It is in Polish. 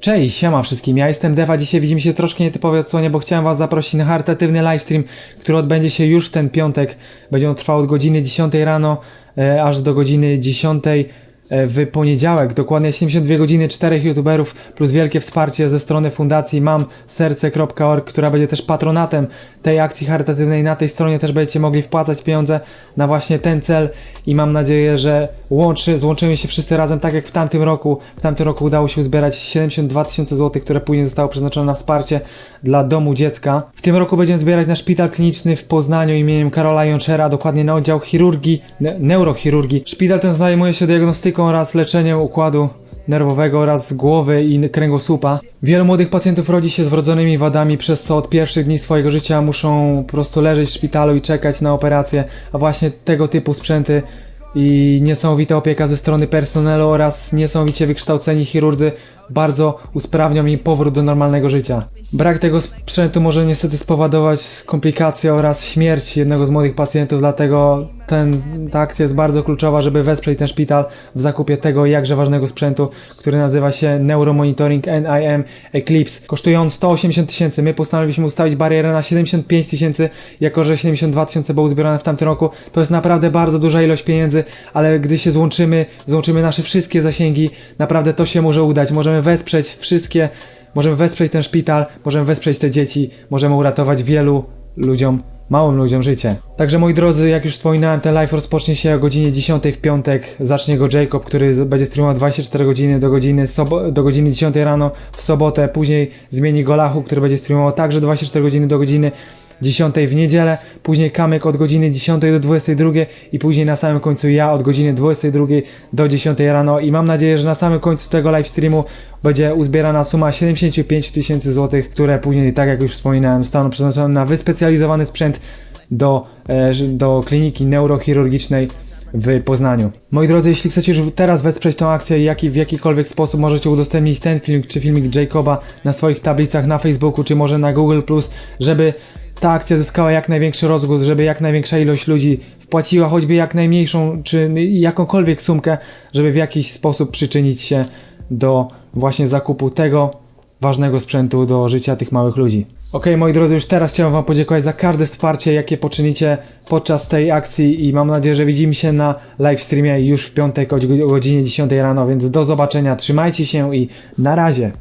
Cześć, siema wszystkim, ja jestem Deva, dzisiaj widzimy się troszkę nietypowo odsłonie, bo chciałem was zaprosić na charytatywny livestream, który odbędzie się już w ten piątek. Będzie on trwał od godziny 10 rano e, aż do godziny 10 e, w poniedziałek, dokładnie 72 godziny, czterech youtuberów plus wielkie wsparcie ze strony fundacji mam serce.org, która będzie też patronatem tej akcji charytatywnej. Na tej stronie też będziecie mogli wpłacać pieniądze na właśnie ten cel i mam nadzieję, że łączy, złączymy się wszyscy razem, tak jak w tamtym roku. W tamtym roku udało się uzbierać 72 tysiące złotych, które później zostało przeznaczone na wsparcie dla domu dziecka. W tym roku będziemy zbierać na szpital kliniczny w Poznaniu imieniem Karola Jonczera, dokładnie na oddział chirurgii, ne- neurochirurgii. Szpital ten zajmuje się diagnostyką oraz leczeniem układu nerwowego oraz głowy i kręgosłupa. Wielu młodych pacjentów rodzi się z wrodzonymi wadami, przez co od pierwszych dni swojego życia muszą po prostu leżeć w szpitalu i czekać na operację, a właśnie tego typu sprzęty i niesamowita opieka ze strony personelu oraz niesamowicie wykształceni chirurdzy bardzo usprawnią im powrót do normalnego życia. Brak tego sprzętu może niestety spowodować komplikacje oraz śmierć jednego z młodych pacjentów, dlatego ten, ta akcja jest bardzo kluczowa, żeby wesprzeć ten szpital w zakupie tego jakże ważnego sprzętu, który nazywa się Neuromonitoring NIM Eclipse. Kosztuje on 180 tysięcy. My postanowiliśmy ustawić barierę na 75 tysięcy, jako że 72 tysiące było uzbierane w tamtym roku. To jest naprawdę bardzo duża ilość pieniędzy, ale gdy się złączymy, złączymy nasze wszystkie zasięgi, naprawdę to się może udać. Możemy wesprzeć wszystkie, możemy wesprzeć ten szpital, możemy wesprzeć te dzieci, możemy uratować wielu ludziom małym ludziom życie. Także moi drodzy, jak już wspominałem, ten live rozpocznie się o godzinie 10 w piątek. Zacznie go Jacob, który będzie streamował 24 godziny do godziny, do godziny 10 rano w sobotę. Później zmieni go Lachu, który będzie streamował także 24 godziny do godziny 10 w niedzielę, później Kamyk od godziny 10 do 22 i później na samym końcu ja od godziny 22 do 10 rano i mam nadzieję, że na samym końcu tego live streamu będzie uzbierana suma 75 tysięcy złotych, które później, tak jak już wspominałem, zostaną przeznaczone na wyspecjalizowany sprzęt do, e, do kliniki neurochirurgicznej w Poznaniu. Moi drodzy, jeśli chcecie już teraz wesprzeć tą akcję i jaki, w jakikolwiek sposób możecie udostępnić ten film czy filmik Jacoba na swoich tablicach na Facebooku czy może na Google+, żeby ta akcja zyskała jak największy rozgłos, żeby jak największa ilość ludzi wpłaciła choćby jak najmniejszą czy jakąkolwiek sumkę, żeby w jakiś sposób przyczynić się do właśnie zakupu tego ważnego sprzętu do życia tych małych ludzi. Okej, moi drodzy, już teraz chciałem Wam podziękować za każde wsparcie, jakie poczynicie podczas tej akcji i mam nadzieję, że widzimy się na live streamie już w piątek o godzinie 10 rano, więc do zobaczenia, trzymajcie się i na razie.